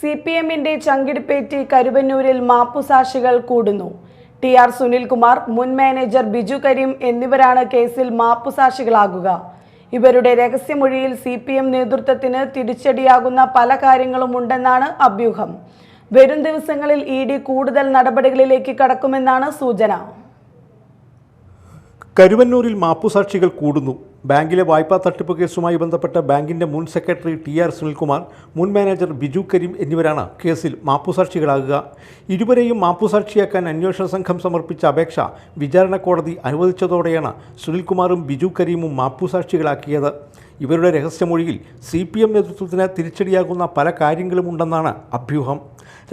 C P എമ്മിന്റെ ചങ്കിടിപ്പേറ്റി കരുവന്നൂരിൽ മാപ്പുസാക്ഷികൾ കൂടുന്നു. T R Sunilkumar മുൻ മാനേജർ ബിജു കരീം എന്നിവരാണ് കേസിൽ മാപ്പുസാക്ഷികളാകുക. ഇവരുടെ രഹസ്യമൊഴിയിൽ സി പി എം നേതൃത്വത്തിന് തിരിച്ചടിയാകുന്ന പല കാര്യങ്ങളും ഉണ്ടെന്നാണ് അഭ്യൂഹം. വരും ദിവസങ്ങളിൽ ഇ ഡി കൂടുതൽ നടപടികളിലേക്ക് കടക്കുമെന്നാണ് സൂചന. കരുവന്നൂരിൽ മാപ്പുസാക്ഷികൾ കൂടുന്നു. ബാങ്കിലെ വായ്പാ തട്ടിപ്പ് കേസുമായി ബന്ധപ്പെട്ട ബാങ്കിന്റെ മുൻ സെക്രട്ടറി ടി ആർ സുനിൽകുമാർ മുൻ മാനേജർ ബിജു കരീം എന്നിവരാണ് കേസിൽ മാപ്പുസാക്ഷികളാകുക. ഇരുവരെയും മാപ്പുസാക്ഷിയാക്കാൻ അന്വേഷണ സംഘം സമർപ്പിച്ച അപേക്ഷ വിചാരണ കോടതി അനുവദിച്ചതോടെയാണ് സുനിൽകുമാറും ബിജു കരീമും മാപ്പുസാക്ഷികളാക്കിയത്. ഇവരുടെ രഹസ്യമൊഴിയിൽ സി പി എം നേതൃത്വത്തിന് തിരിച്ചടിയാകുന്ന പല കാര്യങ്ങളുമുണ്ടെന്നാണ് അഭ്യൂഹം.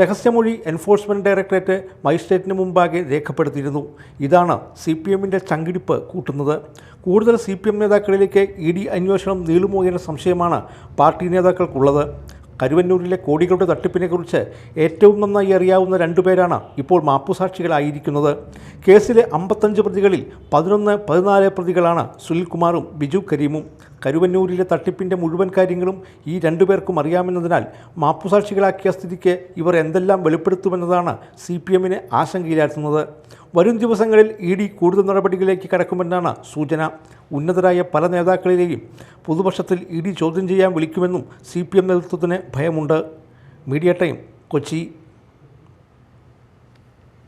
രഹസ്യമൊഴി എൻഫോഴ്സ്മെന്റ് ഡയറക്ടറേറ്റ് മജിസ്ട്രേറ്റിന് മുമ്പാകെ രേഖപ്പെടുത്തിയിരുന്നു. ഇതാണ് സി പി എമ്മിന്റെ ചങ്കിടിപ്പ് കൂട്ടുന്നത്. കൂടുതൽ സി പി എം നേതാക്കളിലേക്ക് ഇ ഡി അന്വേഷണം നീളുമോ എന്ന സംശയമാണ് പാർട്ടി നേതാക്കൾക്കുള്ളത്. കരുവന്നൂരിലെ കോടികളുടെ തട്ടിപ്പിനെക്കുറിച്ച് ഏറ്റവും നന്നായി അറിയാവുന്ന രണ്ടുപേരാണ് ഇപ്പോൾ മാപ്പുസാക്ഷികളായിരിക്കുന്നത്. കേസിലെ അമ്പത്തഞ്ച് പ്രതികളിൽ പതിനൊന്ന് പതിനാല് പ്രതികളാണ് സുനിൽകുമാറും ബിജു കരീമും. കരുവന്നൂരിലെ തട്ടിപ്പിന്റെ മുഴുവൻ കാര്യങ്ങളും ഈ രണ്ടുപേർക്കും അറിയാമെന്നതിനാൽ മാപ്പുസാക്ഷികളാക്കിയ സ്ഥിതിക്ക് ഇവർ എന്തെല്ലാം വെളിപ്പെടുത്തുമെന്നതാണ് സി പി എമ്മിനെ ആശങ്കയിലാക്കുന്നത് വരും ദിവസങ്ങളിൽ ഇ ഡി കൂടുതൽ നടപടികളിലേക്ക് കടക്കുമെന്നാണ് സൂചന. ഉന്നതരായ പല നേതാക്കളിലെയും പുതുപക്ഷത്തിൽ ഇ ഡി ചോദ്യം ചെയ്യാൻ വിളിക്കുമെന്നും സി പി എം നേതൃത്വത്തിന് ഭയമുണ്ട്. Media time Kochi.